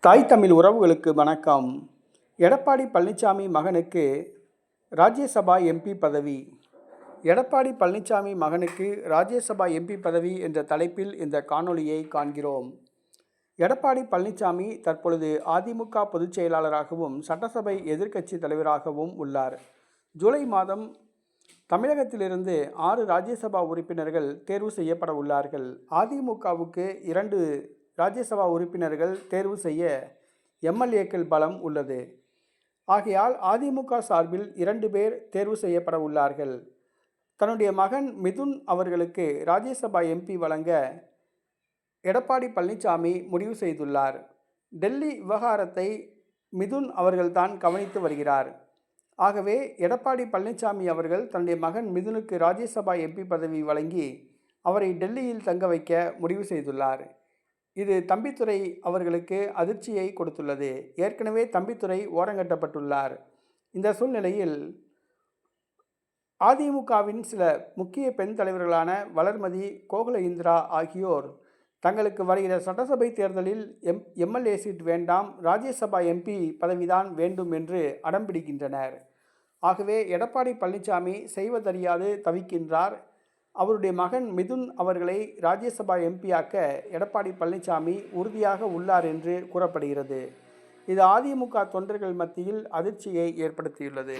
தாய் தமிழ் உறவுகளுக்கு வணக்கம். எடப்பாடி பழனிசாமி மகனுக்கு ராஜ்யசபா எம்பி பதவி. எடப்பாடி பழனிசாமி மகனுக்கு ராஜ்யசபா எம்பி பதவி என்ற தலைப்பில் இந்த காணொளியை காண்கிறோம். எடப்பாடி பழனிசாமி தற்பொழுது அதிமுக பொதுச் செயலாளராகவும் சட்டசபை எதிர்க்கட்சி தலைவராகவும் உள்ளார். ஜூலை மாதம் தமிழகத்திலிருந்து ஆறு ராஜ்யசபா உறுப்பினர்கள் தேர்வு செய்யப்பட உள்ளார்கள். அதிமுகவுக்கு இரண்டு ராஜ்யசபா உறுப்பினர்கள் தேர்வு செய்ய எம்எல்ஏக்கள் பலம் உள்ளது. ஆகையால் அதிமுக சார்பில் இரண்டு பேர் தேர்வு செய்யப்பட உள்ளார்கள். தன்னுடைய மகன் மிதுன் அவர்களுக்கு ராஜ்யசபா எம்பி வழங்க எடப்பாடி பழனிசாமி முடிவு செய்துள்ளார். டெல்லி விவகாரத்தை மிதுன் அவர்கள்தான் கவனித்து வருகிறார். ஆகவே எடப்பாடி பழனிசாமி அவர்கள் தன்னுடைய மகன் மிதுனுக்கு ராஜ்யசபா எம்பி பதவி வழங்கி அவரை டெல்லியில் தங்க வைக்க முடிவு செய்துள்ளார். இது தம்பித்துறை அவர்களுக்கு அதிர்ச்சியை கொடுத்துள்ளது. ஏற்கனவே தம்பித்துரை ஓரங்கட்டப்பட்டுள்ளார். இந்த சூழ்நிலையில் அதிமுகவின் சில முக்கிய பெண் தலைவர்களான வளர்மதி கோகுல இந்திரா ஆகியோர் தங்களுக்கு வருகிற சட்டசபை தேர்தலில் எம் எம்எல்ஏ சீட் வேண்டாம் ராஜ்யசபா எம்பி பதவிதான் வேண்டும் என்று அடம்பிடிக்கின்றனர் ஆகவே எடப்பாடி பழனிசாமி செய்வதறியாது தவிக்கின்றார். அவருடைய மகன் மிதுன் அவர்களை ராஜ்யசபா எம்பியாக்க எடப்பாடி பழனிசாமி உறுதியாக உள்ளார் என்று கூறப்படுகிறது. இது அதிமுக தொண்டர்கள் மத்தியில் அதிர்ச்சியை ஏற்படுத்தியுள்ளது.